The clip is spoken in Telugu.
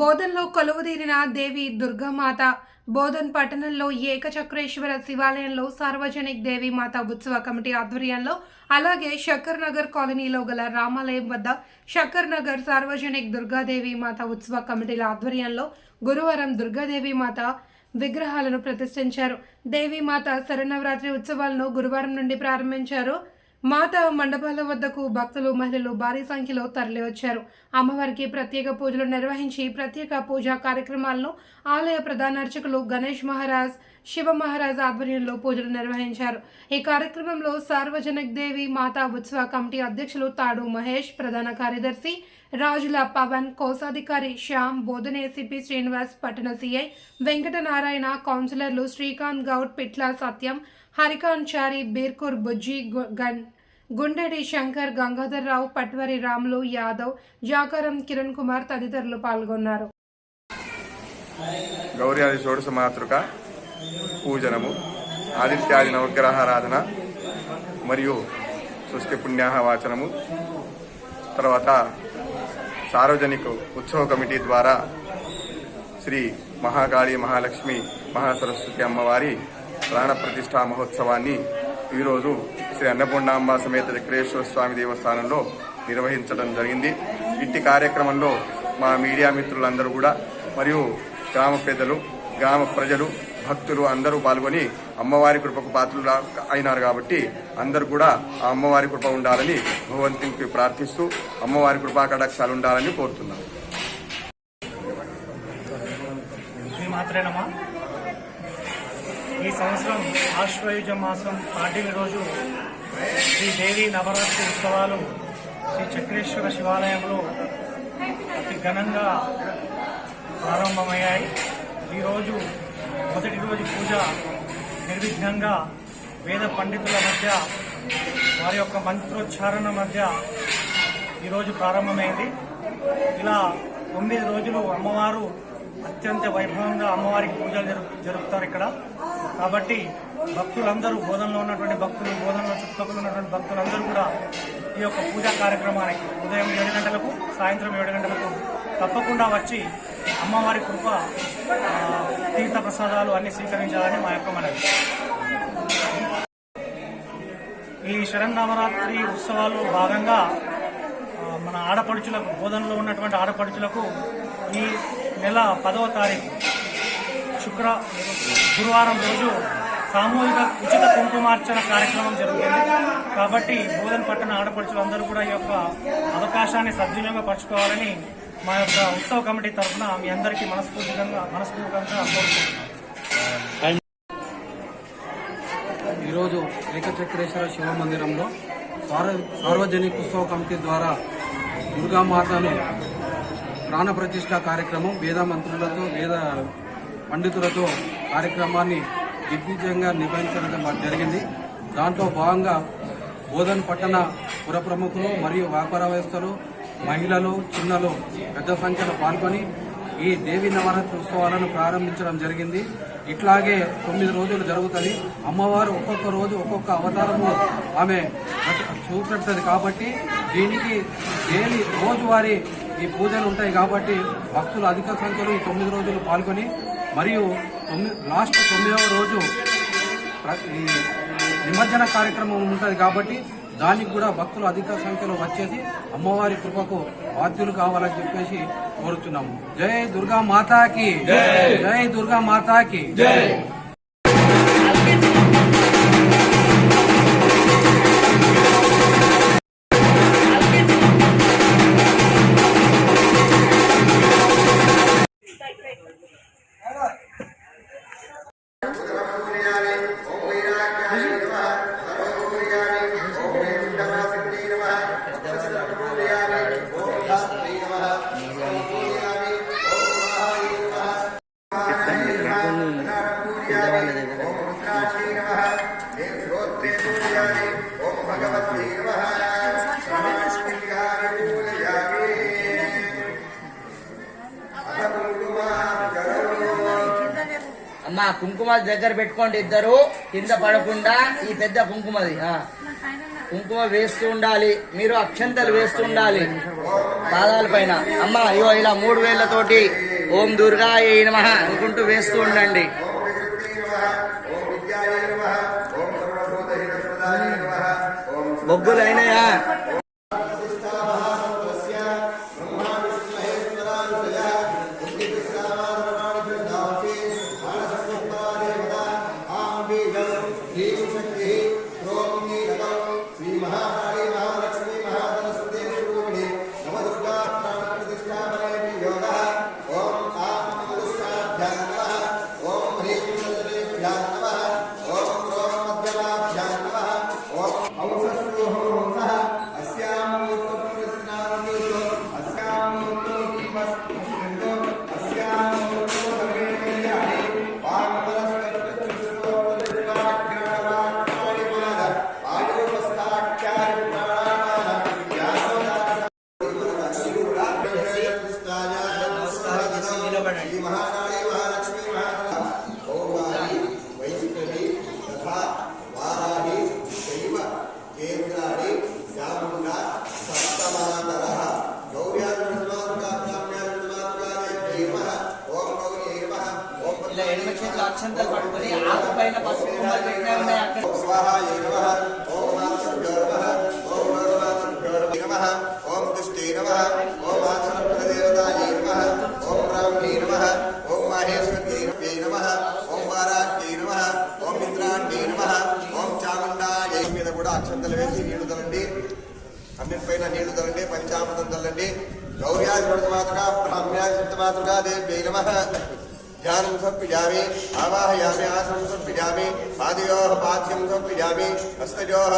బోధన్లో కొలువుదీరిన దేవి దుర్గామాత బోధన్ పట్టణంలో ఏకచక్రేశ్వర శివాలయంలో సార్వజనిక్ దేవి మాత ఉత్సవ కమిటీ ఆధ్వర్యంలో అలాగే శక్కర్ నగర్ కాలనీలో గల రామాలయం వద్ద శక్కర్ నగర్ సార్వజనిక్ దుర్గాదేవి మాత ఉత్సవ కమిటీల ఆధ్వర్యంలో గురువారం దుర్గాదేవి మాత విగ్రహాలను ప్రతిష్ఠించారు. దేవీమాత శరణవరాత్రి ఉత్సవాలను గురువారం నుండి ప్రారంభించారు. మాత మండపాల వద్దకు భక్తులు మహిళలు భారీ సంఖ్యలో తరలివచ్చారు. అమ్మవారికి ప్రత్యేక పూజలు నిర్వహించి ప్రత్యేక పూజా కార్యక్రమాలను ఆలయ ప్రధాన అర్చకులు గణేష్ మహారాజ్ శివ మహారాజ్ ఆధ్వర్యంలో పూజలు నిర్వహించారు. ఈ కార్యక్రమంలో సార్వజనిక్ దేవి మాతా ఉత్సవ కమిటీ అధ్యక్షులు తాడు మహేష్ ప్రధాన కార్యదర్శి రాజుల పవన్ కోశాధికారి శ్యామ్ బోధన ఏసీపీ శ్రీనివాస్ పట్టణ సిఐ వెంకటనారాయణ కౌన్సిలర్లు శ్రీకాంత్ గౌడ్ పిట్ల సత్యం హరికాంత్ చారి బీర్కూర్ బుజ్జి గన్ గుండెడి శంకర్ గంగాధర్రావు పట్వరి రాములు యాదవ్ జాకారం కిరణ్ కుమార్ తదితరులు పాల్గొన్నారు. గౌరీ షోడశ మాతృక పూజనము ఆదిత్యాది నవగ్రహారాధన మరియు సృష్టి పుణ్యాహ వాచనము తర్వాత సార్వజనిక ఉత్సవ కమిటీ ద్వారా శ్రీ మహాకాళి మహాలక్ష్మి మహాసరస్వతి అమ్మవారి ప్రాణ ప్రతిష్ఠా మహోత్సవాన్ని ఈరోజు శ్రీ అన్నపూర్ణాంబ సమేత విక్రేశ్వర స్వామి దేవస్థానంలో నిర్వహించడం జరిగింది. ఇట్టి కార్యక్రమంలో మా మీడియా మిత్రులందరూ కూడా మరియు గ్రామ పెద్దలు గ్రామ ప్రజలు భక్తులు అందరూ పాల్గొని అమ్మవారి కృపకు పాత్రలు అయినారు కాబట్టి అందరూ కూడా ఆ అమ్మవారి కృప ఉండాలని భగవంతునికి ప్రార్థిస్తూ అమ్మవారి కృపా కటాక్షాలు ఉండాలని కోరుతున్నాను ఈ సంవత్సరం ఆశ్వయుజ మాసం పాడ్యమి రోజు శ్రీ దేవి నవరాత్రి ఉత్సవాలు శ్రీ చక్రేశ్వర శివాలయంలో అతి ఘనంగా ప్రారంభమయ్యాయి. ఈరోజు మొదటి రోజు పూజ నిర్విఘ్నంగా వేద పండితుల మధ్య వారి యొక్క మంత్రోచ్చారణ మధ్య ఈరోజు ప్రారంభమైంది. ఇలా తొమ్మిది రోజులు అమ్మవారు అత్యంత వైభవంగా అమ్మవారికి పూజలు జరుపు జరుపుతారు ఇక్కడ. కాబట్టి భక్తులందరూ బోధనలో ఉన్నటువంటి భక్తులు బోధనలో చుట్టుపక్కల ఉన్నటువంటి భక్తులందరూ కూడా ఈ యొక్క పూజా కార్యక్రమానికి ఉదయం ఏడు గంటలకు సాయంత్రం ఏడు గంటలకు తప్పకుండా వచ్చి అమ్మవారి కృప తీర్థ ప్రసాదాలు అన్ని స్వీకరించాలని మా యొక్క మనవి. ఈ శరన్నవరాత్రి ఉత్సవాలు భాగంగా మన ఆడపడుచులకు బోధనలో ఉన్నటువంటి ఆడపడుచులకు ఈ నెల పదవ తారీఖు శుక్ర గురువారం రోజు సామూహిక ఉచిత కుంకుమార్చన కార్యక్రమం జరుగుతుంది. కాబట్టి బోధన పట్టణ ఆడపడుచులందరూ కూడా ఈ యొక్క అవకాశాన్ని సద్వినియోగపరచుకోవాలని మా యొక్క ఉత్సవ కమిటీ తరఫున మీ అందరికీ మనస్ఫూర్తిగా మనస్ఫూర్తిగా కోరుకుంటున్నాను. ఈరోజు ఏకచక్రేశ్వర శివ మందిరంలో సార్వజనిక ఉత్సవ కమిటీ ద్వారా దుర్గామాతను ప్రాణ ప్రతిష్ట కార్యక్రమం వేద మంత్రులతో వేద పండితులతో కార్యక్రమాన్ని దిగ్విజయంగా నిర్వహించడం జరిగింది. దాంట్లో భాగంగా బోధన్ పట్టణ పుర ప్రముఖులు మరియు వ్యాపారవేత్తలు మహిళలు చిన్నలు పెద్ద సంఖ్యలో పాల్గొని ఈ దేవి నవరాత్రి ఉత్సవాలను ప్రారంభించడం జరిగింది. ఇట్లాగే తొమ్మిది రోజులు జరుగుతుంది. అమ్మవారు ఒక్కొక్క రోజు ఒక్కొక్క అవతారము ఆమె చూపెడుతుంది కాబట్టి దీనికి డైలీ రోజువారీ ఈ పూజలు ఉంటాయి కాబట్టి భక్తులు అధిక సంఖ్యలో ఈ తొమ్మిది రోజులు పాల్గొని మరియు తొమ్మిది లాస్ట్ తొమ్మిదవ రోజు ఈ నిమజ్జన కార్యక్రమం ఉంటుంది కాబట్టి దానికి కూడా భక్తులు అధిక సంఖ్యలో వచ్చేసి అమ్మవారి కృపకు బాధ్యులు కావాలని చెప్పేసి కోరుతున్నాము జై దుర్గా మాతాకి జై దుర్గా మాతాకి అమ్మా కుంకుమ దగ్గర పెట్టుకోండి ఇద్దరు. కింద పడకుండా ఈ పెద్ద కుంకుమది. కుంకుమ వేస్తూ ఉండాలి. మీరు అక్షంతలు వేస్తూ ఉండాలి. పాదాల పైన. అమ్మ అయ్యో ఇలా మూడు వేలతోటి ఓం దుర్గా ఏ నమ అనుకుంటూ వేస్తూ ఉండండి. బొగ్గులు అయినాయా చేతులు అక్షంతలు పట్టుకొని ఆకు పైన పసుపు ఉన్నాయి అక్కడ ఓం దుష్టే నమ ఓం ఆచరణ ఓం బ్రాహ్మణే నమ ఓం మహేశ్వరీ నమ ఓం వారాహ్యే నమ ఓం ఇంద్రాణ్యే నమ ఓం చాముండాయ మీద కూడా అక్షంతలు వేసి నీళ్ళు తలండి. అన్నిటిపైన నీళ్ళు తలండి పంచామృతం తల్లండి గౌర్యాది మాతృగా బ్రాహ్మ్యాది మాతృగా దేవ్యై నమ. ధ్యానం సమర్పయామి ఆవాహయామి ఆసనం సమర్పయామి పాదయోః పాద్యం సమర్పయామి హస్తయోః